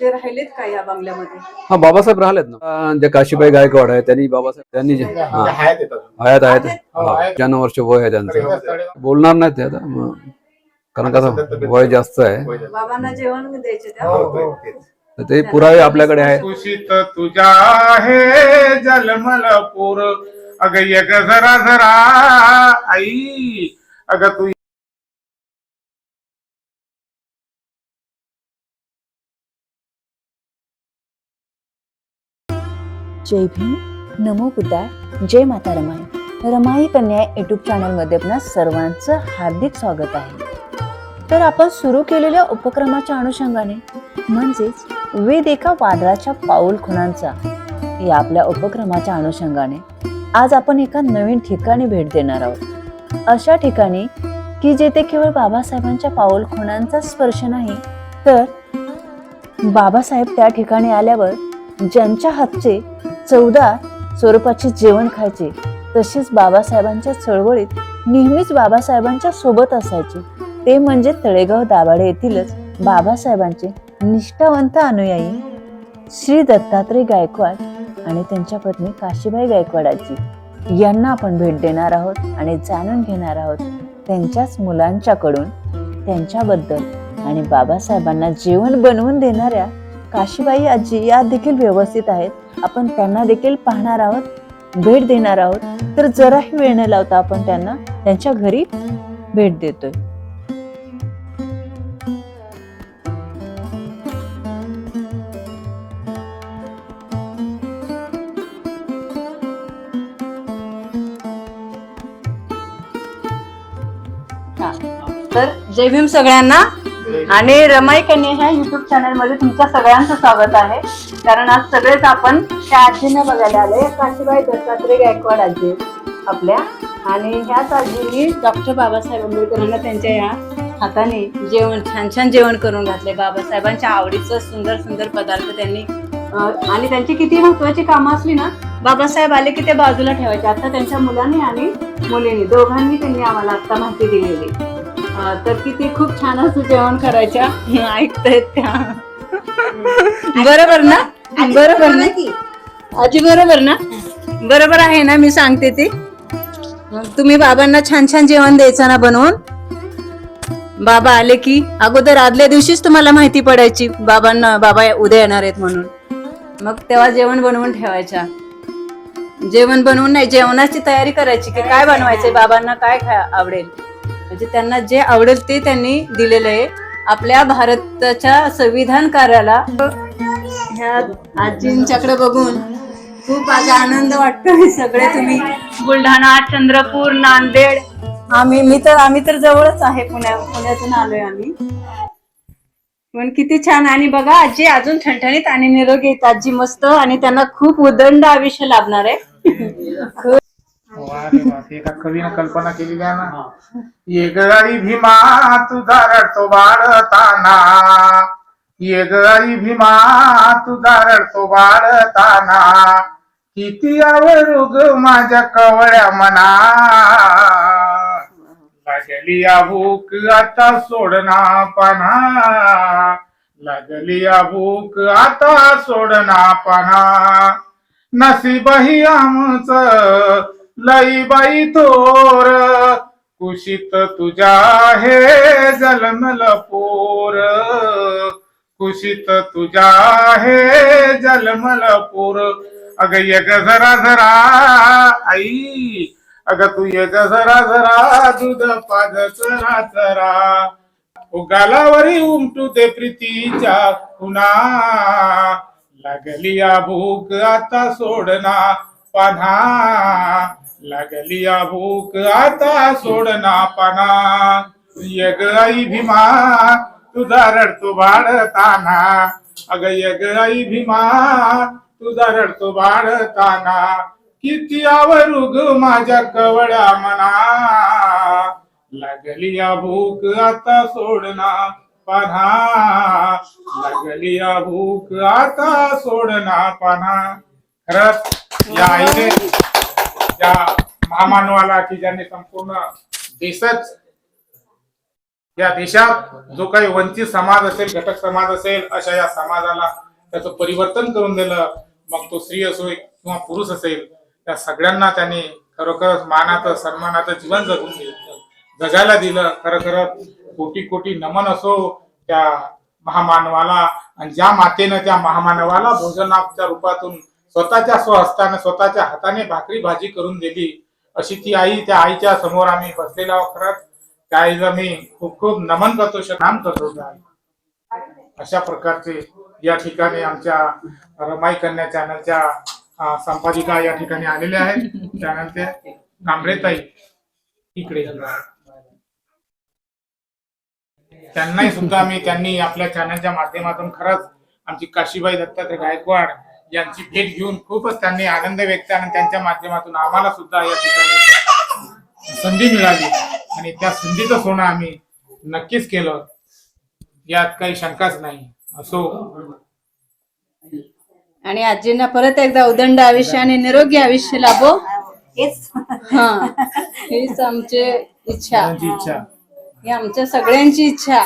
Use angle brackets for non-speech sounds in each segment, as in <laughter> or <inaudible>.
जे राहिलेत का या बंगल्यामध्ये? हा बाबासाहेब राहिलेत ना. जे काशीबाई गायकवाड आहे त्यांनी बाबासाहेब त्यांनी जे हा, आहेत येतात आहेत आहेत हो, आहेत. वर्ष वय आहे त्यांचं. बोलणार नाहीत ते आता मग. कारण कसं वय जास्त आहे. बाबांना जेवण द्यायचे त्या? हो, हो, तेच. तर ते पुरावे आपल्याकडे आहेत. कुशीत तुझ्या हे जलमल पूर अग एक जरा जरा आई. अग तू जय भीम. नमो बुद्धाय. जय माता रमाई. रमाई कन्या युट्यूब चॅनलमध्ये आपणा सर्वांचं हार्दिक स्वागत आहे. तर आपण सुरू केलेल्या उपक्रमाच्या अनुषंगाने म्हणजेच वेद एका वादळाच्या पाऊल खुणांचा या आपल्या उपक्रमाच्या अनुषंगाने आज आपण एका नवीन ठिकाणी भेट देणार आहोत. अशा ठिकाणी की जेथे केवळ बाबासाहेबांच्या पाऊल खुणांचा स्पर्श नाही तर बाबासाहेब त्या ठिकाणी आल्यावर ज्यांच्या हातचे चौदा स्वरूपाचे जेवण खायचे. तसेच बाबासाहेबांच्या चळवळीत नेहमीच बाबासाहेबांच्या सोबत असायचे. ते म्हणजे तळेगाव दाभाडे येथीलच बाबासाहेबांचे निष्ठावंत अनुयायी श्री दत्तात्रय गायकवाड आणि त्यांच्या पत्नी काशीबाई गायकवाडाची यांना आपण भेट देणार आहोत आणि जाणून घेणार आहोत त्यांच्याच मुलांच्याकडून त्यांच्याबद्दल आणि बाबासाहेबांना जेवण बनवून देणाऱ्या काशीबाई आजी या देखील व्यवस्थित आहेत. आपण त्यांना देखील पाहणार आहोत भेट देणार आहोत. तर जराही वेळ न लावता आपण त्यांना त्यांच्या घरी भेट देतोय. तर जय भीम सगळ्यांना. आणि रमाई कन्या ह्या युट्यूब चॅनलमध्ये तुमच्या सगळ्यांचं स्वागत आहे. कारण आज सगळेच आपण त्या आजींना बघायला आले काशीबाई दत्तात्रय गायकवाड आजी आपल्या. आणि ह्याच आजींनी डॉक्टर बाबासाहेब आंबेडकरांना त्यांच्या या हाताने जेवण छान छान जेवण करून घातले. बाबासाहेबांच्या आवडीचं सुंदर सुंदर पदार्थ त्यांनी आणि त्यांची किती महत्वाची कामं असली ना बाबासाहेब आले की ते बाजूला ठेवायचे. आता त्यांच्या मुलांनी आणि मुलींनी दोघांनी त्यांनी आम्हाला आता माहिती दिलेली. तर किती खूप छान असं जेवण करायच्या. ऐकतायत त्या. बरोबर ना? बरोबर ना? आजी बरोबर ना? बरोबर आहे ना मी सांगते ते. तुम्ही बाबांना छान छान जेवण द्यायचं ना बनवून? बाबा आले की अगोदर आदल्या दिवशीच तुम्हाला माहिती पडायची बाबांना बाबा उद्या येणार आहेत म्हणून. मग तेव्हा जेवण बनवून ठेवायच्या. जेवण बनवून नाही जेवणाची तयारी करायची की काय बनवायचंय बाबांना काय खा आवडेल? म्हणजे त्यांना जे आवडेल ते त्यांनी दिलेलं आहे. आपल्या भारताच्या संविधान कार्याला ह्या आजींच्याकडे बघून खूप आज आनंद वाटतोय सगळे तुम्ही. बुलढाणा चंद्रपूर नांदेड. आम्ही मी तर आम्ही तर जवळच आहे पुण्या पुण्यातून आलोय आम्ही. पण किती छान. आणि बघा आजी अजून ठणठणीत आणि निरोगी आजी मस्त आणि त्यांना खूप उदंड आयुष्य लाभणार आहे. <laughs> वा रे एका कवीनं कल्पना केलेली आहे ना एक भीमा तुझा रडतो बाळताना एक गाडी भीमा तुझा रडतो बाळताना किती आवरुग माझ्या कवळ्या मना लागली भूक आता सोडना पाना. लागली भूक आता सोडना पाना. नसीबही आमचं लई बाई थोर कुशीत तुझ्या हे जलमल पोर. कुशीत तुझ्या हे जलमल पोर. अग यग जरा जरा आई. अग तू यग जरा जरा दूध पाद चरा चरा उगालावरी उमटू दे प्रीतीच्या खुना लागली या भूक आता सोडना पाना लागली या भूक आता सोडना पाना. यग आई भीमा तुझा रडतो बाळताना. अग यग आई भीमा तुझा रडतो बाळताना. किती आवरुग माझ्या कवळ्या मना. लागली या भूक आता सोडना पाना. लागली या भूक आता सोडना पाना. खरंच या आईने त्या महामानवाला की ज्यांनी संपूर्ण देशच या देशात जो काही वंचित समाज असेल घटक समाज असेल अशा या समाजाला त्याचं परिवर्तन करून दिलं मग तो स्त्री असो किंवा पुरुष असेल त्या सगळ्यांना त्यांनी खरोखरच मानाचं सन्मानाचं जीवन जगून दिलं. जगायला दिलं. खरोखर कोटी कोटी नमन असो त्या महामानवाला आणि ज्या मातेनं त्या महामानवाला भोजनाच्या रूपातून स्वतःच्या स्वहस्ताने स्वतःच्या हाताने भाकरी भाजी करून दिली. अशी ती आई त्या आईच्या समोर आम्ही बसलेला आहोत खरंच. त्या आईला मी खूप खूप नमन करतो नाम करतो त्या अशा प्रकारचे या ठिकाणी आमच्या रमाई कन्या चॅनलच्या संपादिका या ठिकाणी आलेल्या आहेत. चॅनलचे कांबळेताई इकडे. त्यांनाही सुद्धा मी त्यांनी आपल्या चॅनलच्या माध्यमातून खरंच आमची काशीबाई दत्तात्रय गायकवाड यांची भेट घेऊन खूपच त्यांनी आनंद व्यक्त आणि त्यांच्या माध्यमातून आम्हाला सुद्धा या ठिकाणी संधी मिळाली. आणि त्या संधीचं सोनं आम्ही नक्कीच केलं. यात काही शंकाच नाही. असो. आणि आजींना परत एकदा उदंड आयुष्य आणि निरोगी आयुष्य लाभो. हा. हीच आमची इच्छा. इच्छा. ही आमच्या सगळ्यांची इच्छा.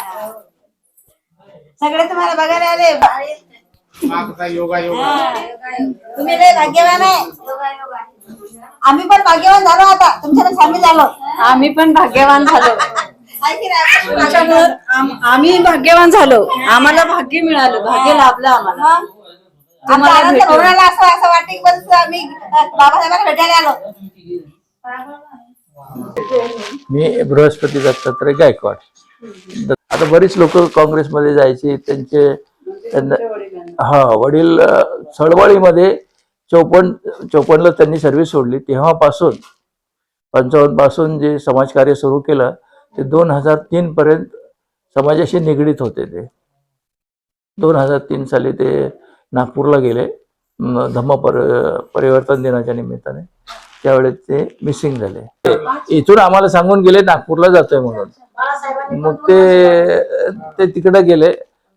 सगळे तुम्हाला बघायला आले. मागचा योगा योगा. तुम्ही लय भाग्यवान आहे. आम्ही पण भाग्यवान झालो आता. तुमच्याकडे सामील झालो. आम्ही पण भाग्यवान झालो? तुमच्यामुळं आम- आम्ही भाग्यवान झालो. आम्हाला भाग्य मिळालं. भाग्य लाभलं आम्हाला. आमचा तुम्हाला आनंद भेटून. कोणाला असं असं वाटतं की बरं आम्ही बाबासाहेबांना भेटायला आलो. मी बृहस्पती दत्तात्रय गायकवाड. द- आता बरीच लोक काँग्रेसमध्ये जायची. त्यांचे त्यांना हा वडील चळवळीमध्ये चौपन्न चौपन्नला त्यांनी सर्व्हिस सोडली. तेव्हापासून पंचावन्नपासून जे समाजकार्य सुरू केलं ते दोन हजार तीन पर्यंत समाजाशी निगडीत होते ते. दोन हजार तीन साली ते नागपूरला गेले धम्म पर परिवर्तन दिनाच्या निमित्ताने. त्यावेळेस ते मिसिंग झाले. इथून आम्हाला सांगून गेले नागपूरला जातोय म्हणून. मग ते ते तिकडे गेले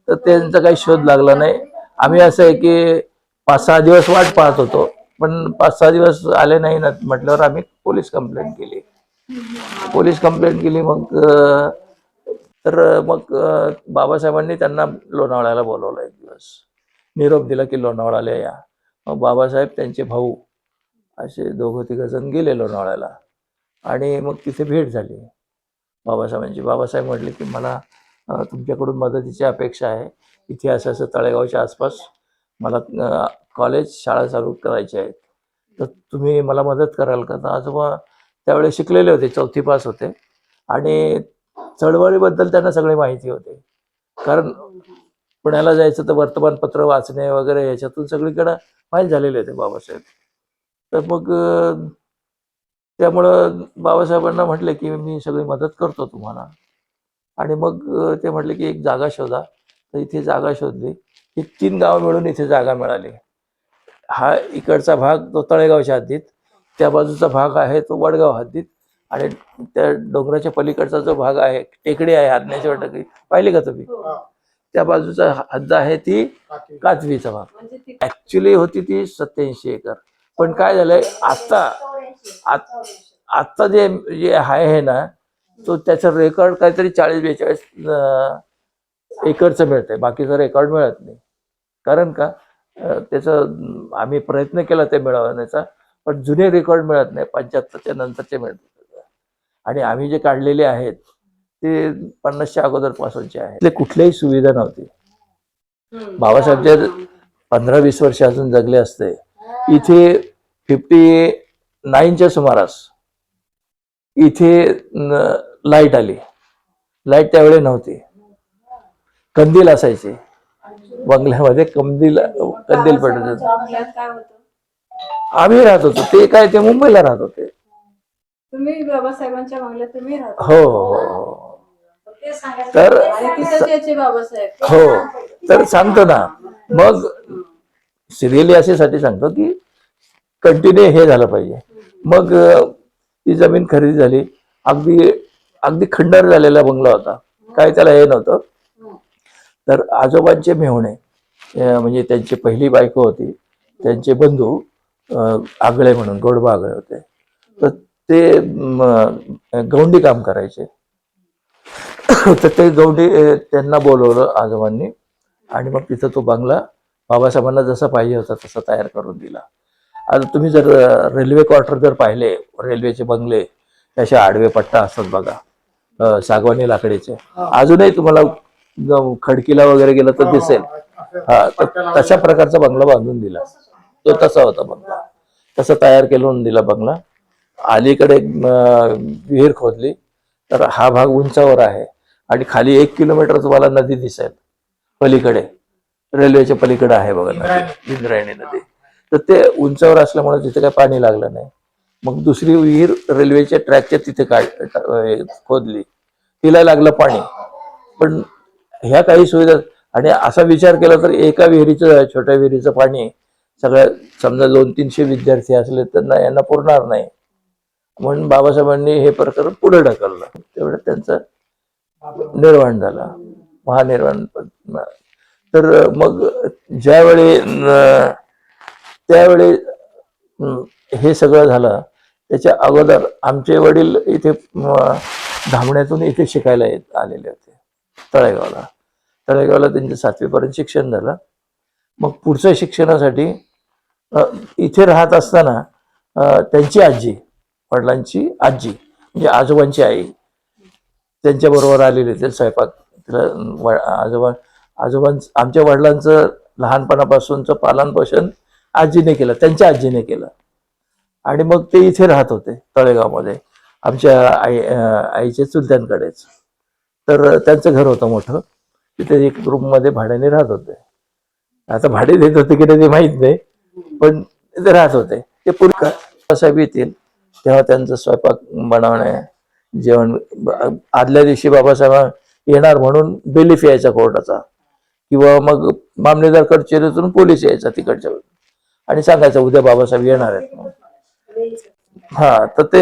तर त्यांचा काही शोध लागला नाही. आम्ही असं आहे की पाच सहा दिवस वाट पाहत होतो पण पाच सहा दिवस आले नाही ना म्हटल्यावर आम्ही पोलीस कंप्लेंट केली. पोलीस कंप्लेंट केली मग तर मग बाबासाहेबांनी त्यांना लोणावळ्याला बोलवलं एक दिवस. निरोप दिला की लोणावळ्याला या. मग बाबासाहेब त्यांचे भाऊ असे दोघं तिघं जण गेले लोणावळ्याला. आणि मग तिथे भेट झाली. बाबासाहेबांची. बाबासाहेब म्हटले की मला तुमच्याकडून मदतीची अपेक्षा आहे. इथे असं असं तळेगावच्या आसपास मला कॉलेज शाळा चालू करायची आहेत. तर तुम्ही मला मदत कराल का? तर आजोबा त्यावेळेस शिकलेले होते चौथी पास होते. आणि चळवळीबद्दल त्यांना सगळी माहिती होते. कारण पुण्याला जायचं तर वर्तमानपत्र वाचणे वगैरे याच्यातून सगळीकडं माहीत झालेले होते बाबासाहेब. तर मग त्यामुळं बाबासाहेबांना म्हटले की मी सगळी मदत करतो तुम्हाला. आणि मग ते म्हटले की एक जागा शोधा. तर इथे जागा शोधली. ही तीन गावं मिळून इथे जागा मिळाली. हा इकडचा भाग तो तळेगावच्या हद्दीत त्या बाजूचा भाग आहे तो वडगाव हद्दीत आणि त्या डोंगराच्या पलीकडचा जो भाग आहे टेकडी आहे आज्ञाच्या टेकडी पाहिली का तुम्ही? त्या बाजूचा हद्द आहे ती कातवीचा भाग. ऍक्च्युली होती ती सत्याऐंशी एकर. पण काय झालंय आता आत- आता जे जे आहे ना तो त्याचं रेकॉर्ड काहीतरी चाळीस बेचाळीस एकरचं मिळतंय. बाकीचं रेकॉर्ड मिळत नाही. कारण का? त्याचं आम्ही प्रयत्न केला ते मिळवण्याचा पण जुने रेकॉर्ड मिळत नाही. पंच्याहत्तरच्या नंतरचे मिळतात आणि आम्ही जे काढलेले आहेत ते पन्नासच्या अगोदर पासूनचे आहेत. ते कुठल्याही सुविधा नव्हती. बाबासाहेब जर पंधरा वीस वर्ष अजून जगले असते इथे फिफ्टी नाईनच्या सुमारास इथे लाइट आली. लाइट त्यावेळी नव्हती. कंदील असायचे. बंगल्यामध्ये कंदील कंदील पडत होते. आम्ही राहत होतो. ते काय ते मुंबईला राहत होते. तुम्ही बाबासाहेबांच्या बंगल्यात तुम्ही राहता हो हो हो. तर हो. तर सांगतो ना. मग सिरियली अशासाठी सांगतो की कंटिन्यू हे झालं पाहिजे. मग ती जमीन खरेदी झाली. अगदी अगदी खंडर झालेला बंगला होता. काय त्याला हे नव्हतं. तर आजोबांचे मेहुणे म्हणजे त्यांची पहिली बायको होती त्यांचे बंधू आगळे म्हणून गोडबा आगळे होते. तर ते गौंडी काम करायचे. तर ते गौंडी अं, त्यांना बोलवलं आजोबांनी आणि मग तिथं तो बंगला बाबासाहेबांना जसा पाहिजे होता तसा तयार करून दिला. आता तुम्ही जर रेल्वे क्वार्टर जर पाहिले रेल्वेचे बंगले असे आडवे पट्टा असतात बघा सागवानी लाकडीचे. अजूनही तुम्हाला खडकीला वगैरे गेलं तर दिसेल. हा तर तशा प्रकारचा बंगला बांधून दिला. तो तसा होता बंगला. तसं तयार केलं दिला बंगला. अलीकडे विहीर खोदली. तर हा भाग उंचावर आहे. आणि खाली एक किलोमीटर तुम्हाला नदी दिसेल. पलीकडे. रेल्वेच्या पलीकडे आहे बघा नदी. इंद्रायणी. नदी. तर ते उंचावर असल्यामुळे तिथे काही पाणी लागलं नाही. मग दुसरी विहीर रेल्वेच्या ट्रॅकच्या तिथे काढ खोदली. तिला लागलं पाणी. पण ह्या काही सुविधा आणि असा विचार केला तर एका विहिरीचं छोट्या विहिरीचं पाणी सगळ्या समजा दोन तीनशे विद्यार्थी असले तर यांना पुरणार नाही. म्हणून बाबासाहेबांनी हे प्रकरण पुढे ढकललं. तेवढं त्यांचं निर्माण झाला. महानिर्वाण तर मग ज्यावेळी त्यावेळी हे सगळं झालं त्याच्या अगोदर आमचे वडील इथे धामण्यातून इथे शिकायला येत आलेले होते तळेगावला. तळेगावला त्यांचं सातवीपर्यंत शिक्षण झालं. मग पुढच्या शिक्षणासाठी इथे राहत असताना त्यांची आजी वडिलांची आजी म्हणजे आजोबांची आई त्यांच्याबरोबर आलेली ते स्वयंपाक. तिला व- आजोबा आजोबां आमच्या वडिलांचं लहानपणापासूनचं पालनपोषण आजीने केलं त्यांच्या आजीने केलं. आणि मग ते इथे राहत होते तळेगावमध्ये. आमच्या आई आईच्या चुलत्यांकडेच. तर त्यांचं घर होतं मोठं. तिथे एक रूममध्ये भाड्याने राहत होते. आता भाडे देत होते की नाही ते माहीत नाही पण ते राहत होते. ते पूर्वी साहेब येतील तेव्हा त्यांचा स्वयंपाक बनवणे जेवण आदल्या दिवशी बाबासाहेब येणार म्हणून बेलीफ यायचा कोर्टाचा. किंवा मग मामलेदार कचेरीतून पोलीस यायचा तिकडच्या आणि सांगायचं उद्या बाबासाहेब येणार आहेत म्हणून. हा तर ते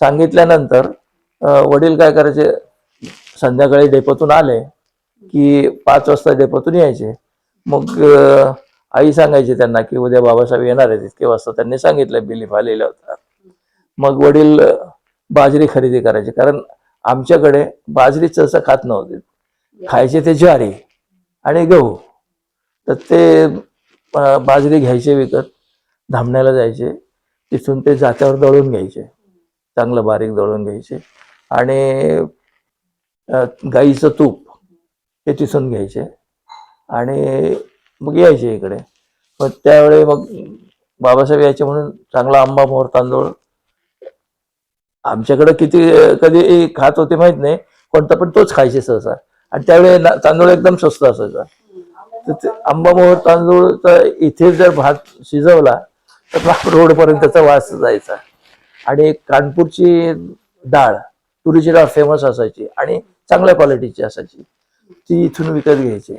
सांगितल्यानंतर वडील काय करायचे? संध्याकाळी डेपोतून आले. की पाच वाजता डेपोतून यायचे. मग आई सांगायची त्यांना की उद्या बाबासाहेब येणार आहेत इतके वाजता त्यांनी सांगितलं बिलीफ आलेला होता मग वडील बाजरी खरेदी करायचे. कारण आमच्याकडे बाजरी सहसा खात नव्हते. खायचे ते ज्वारी आणि गहू. तर ते बाजरी घ्यायचे विकत धामण्याला जायचे. तिथून ते जात्यावर दळून घ्यायचे. चांगलं बारीक दळून घ्यायचे. आणि गाईचं तूप. ते तिथून घ्यायचे आणि मग यायचे इकडे. मग त्यावेळी मग बाबासाहेब यायचे म्हणून चांगला आंबा मोहर तांदूळ. आमच्याकडे किती कधी खात होते माहीत नाही कोणता पण तोच खायचे सहसा. आणि त्यावेळी तांदूळ एकदम स्वस्त असायचा. तर ते आंबा मोहर तांदूळ तर इथे जर भात शिजवला तर रोड त्याचा वास जायचा. आणि कानपूरची डाळ तुरीची डाळ फेमस असायची आणि चांगल्या क्वालिटीची असायची. ती इथून विकत घ्यायची.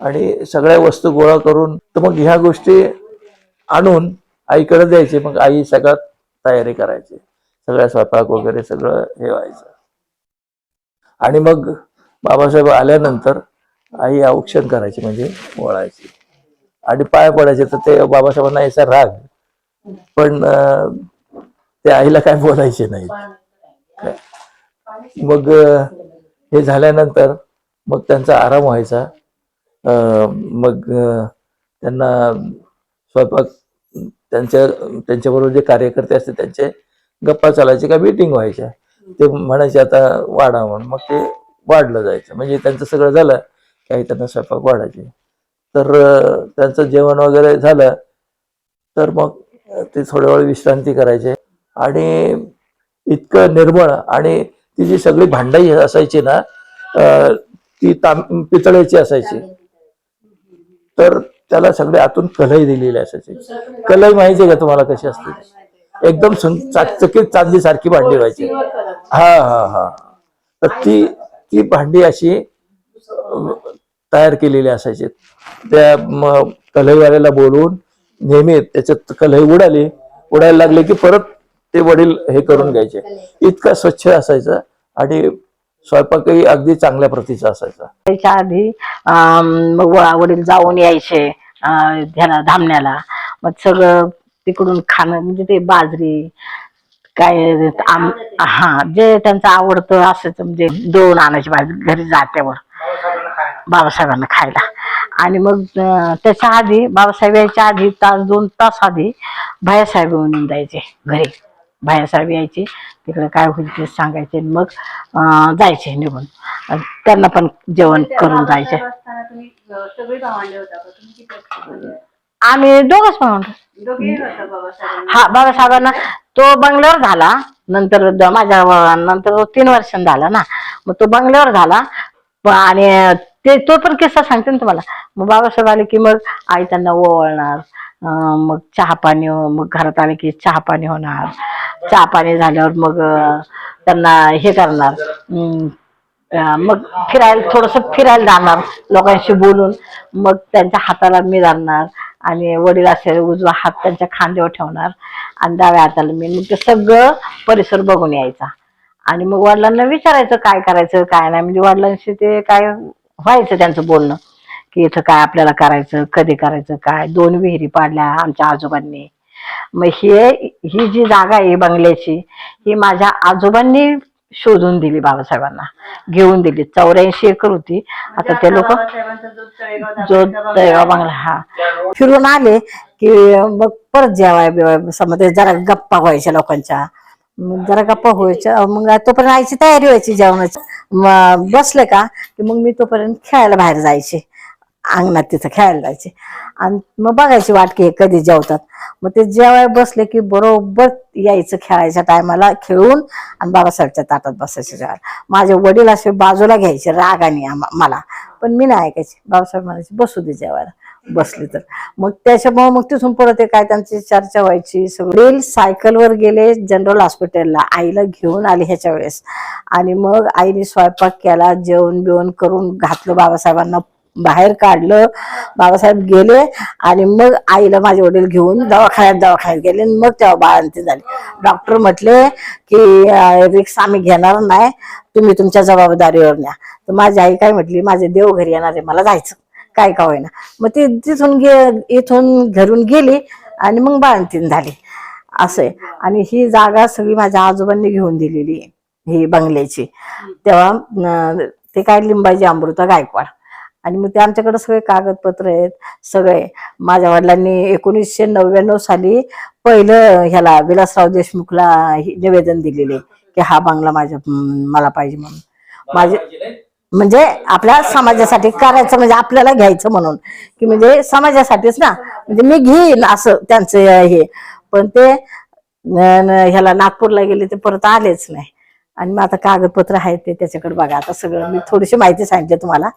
आणि सगळ्या वस्तू गोळा करून तर मग ह्या गोष्टी आणून आईकडे द्यायचे. मग आई सगळ्यात तयारी करायची. सगळ्या स्वयंपाक वगैरे सगळं हे व्हायचं. आणि मग बाबासाहेब आल्यानंतर आई औक्षण करायची म्हणजे ओळायची आणि पाय पडायचे तर ते बाबासाहेबांना यायचा राग. पण ते आईला काय बोलायचे नाही मग हे झाल्यानंतर मग त्यांचा आराम व्हायचा. मग त्यांना स्वयंपाक त्यांच्या त्यांच्याबरोबर जे कार्यकर्ते असते त्यांचे गप्पा चालायचे का मीटिंग व्हायच्या? ते म्हणायचे आता वाढा म्हणून. मग ते वाढलं जायचं. म्हणजे त्यांचं सगळं झालं काही त्यांना स्वयंपाक वाढायचे. तर त्यांचं जेवण वगैरे झालं तर मग ते थोड्या वेळ विश्रांती करायचे. आणि इतकं निर्मळ आणि ती जी सगळी भांडाई असायची ना ती ताम पितळेची असायची. तर त्याला सगळे आतून कलई दिलेली असायची. कलई माहिती आहे का तुम्हाला कशी असते? एकदम चाकचकीत चांदी सारखी भांडी व्हायची. हा हा हा तर ती ती भांडी अशी तयार केलेली असायची. त्या कलईवाल्याला बोलवून नेहमी त्याच्यात कलई उडाली. उडायला लागले की परत ते वडील हे करून घ्यायचे. इतका स्वच्छ असायचं. आणि स्वयंपाकही अगदी चांगल्या प्रतीचा असायचा. त्याच्या आधी मग वडील जाऊन यायचे ध्याना धामण्याला. मग सगळं तिकडून खाणं म्हणजे ते बाजरी काय आम- हा जे त्यांचं आवडतं असायचं म्हणजे दोन आणायची बाजरी घरी जात्यावर. बाबासाहेबांना खायला. आणि मग त्याच्या आधी बाबासाहेब यायच्या आधी तास दोन तास आधी भायासाहेब येऊन जायचे घरी. भायासाहेब यायचे तिकडे काय होईल ते सांगायचे आणि मग जायचे निघून. आणि त्यांना पण जेवण करून जायचे. आम्ही दोघच म्हणून हा बाबासाहेबांना तो बंगल्यावर झाला नंतर द- माझ्या व- नंतर तो तीन वर्षांनी झाला ना. मग तो बंगल्यावर झाला प- आणि ते तो पण किस्सा सांगते ना तुम्हाला. मग बाबासाहेब आले की मग आई त्यांना ओवाळणार मग चहा पाणी मग घरात आले की चहा पाणी होणार. चहा पाणी झाल्यावर मग त्यांना हे करणार. मग फिरायला थोडस फिरायला जाणार लोकांशी बोलून. मग त्यांच्या हाताला मी जाणार आणि वडील असेल उजवा हात त्यांच्या खांद्यावर ठेवणार आणि डाव्या हाताला मी. मग ते सगळं परिसर बघून यायचा. आणि मग वडिलांना विचारायचं काय करायचं काय नाही. म्हणजे वडिलांशी ते काय व्हायचं त्यांचं बोलणं. की इथं काय आपल्याला करायचं कधी करायचं काय? दोन विहिरी पाडल्या आमच्या आजोबांनी. मग हे ही जी जागा आहे बंगल्याची ही माझ्या आजोबांनी शोधून दिली बाबासाहेबांना. घेऊन दिली. चौऱ्याऐंशी एकर होती. आता ते लोक जो दैवा बंगला हा. फिरून आले की मग परत जेवाय बिवाय समजा जरा गप्पा व्हायच्या लोकांच्या. मग जरा गप्पा व्हायच्या. मग तोपर्यंत आईची तयारी व्हायची जेवणाची. मग बसले का? की मग मी तोपर्यंत खेळायला बाहेर जायचे. अंगणात तिथं खेळायला जायचे. आणि मग बघायची वाट की हे कधी जेवतात. मग ते जेवाय बसले की बरोबर यायचं खेळायच्या टायमाला खेळून आणि बाबासाहेबच्या ताटात बसायचे जेवायला. माझे वडील असे बाजूला घ्यायचे रागाने मला. पण मी नाही ऐकायचे. बाबासाहेब म्हणायचे बसू दे जेवायला. बसले तर. मग त्याच्यामुळे मग तिथून परत ते काय त्यांची चर्चा व्हायची. सगळी सायकलवर गेले जनरल हॉस्पिटलला. आईला घेऊन आले ह्याच्या वेळेस. आणि मग आईने स्वयंपाक केला जेवण बिवण करून घातलं बाबासाहेबांना. बाहेर काढलं बाबासाहेब गेले आणि मग आईला माझे वडील घेऊन दवाखान्यात दवाखान्यात गेले आणि मग तेव्हा बाळंती झाली. डॉक्टर म्हटले की रिक्स आम्ही घेणार नाही तुम्ही तुमच्या जबाबदारीवर न्या. तर माझी आई काय म्हटली माझे देव घरी येणार आहे मला जायचं. काय का होईना. मग ती तिथून गे इथून घरून गेली आणि मग बाळंतीन झाली. असं आहे. आणि ही जागा सगळी माझ्या आजोबांनी घेऊन दिलेली आहे ही बंगल्याची. तेव्हा ते काय लिंबाजी अमृता गायकवाड. आणि मग ते आमच्याकडे सगळे कागदपत्र आहेत सगळे. माझ्या वडिलांनी एकोणीसशे नव्याण्णव साली पहिलं ह्याला विलासराव देशमुखला हे निवेदन दिलेले की हा बंगला माझ्या मला पाहिजे म्हणून. माझे म्हणजे आपल्या समाजासाठी करायचं म्हणजे आपल्याला घ्यायचं म्हणून. की म्हणजे समाजासाठीच ना म्हणजे मी घेईन असं त्यांचं हे. पण ते न- ह्याला नागपूरला गेले ते परत आलेच नाही. आणि मग आता कागदपत्र आहेत ते त्याच्याकडे बघा. आता सगळं मी थोडीशी माहिती सांगितली तुम्हाला.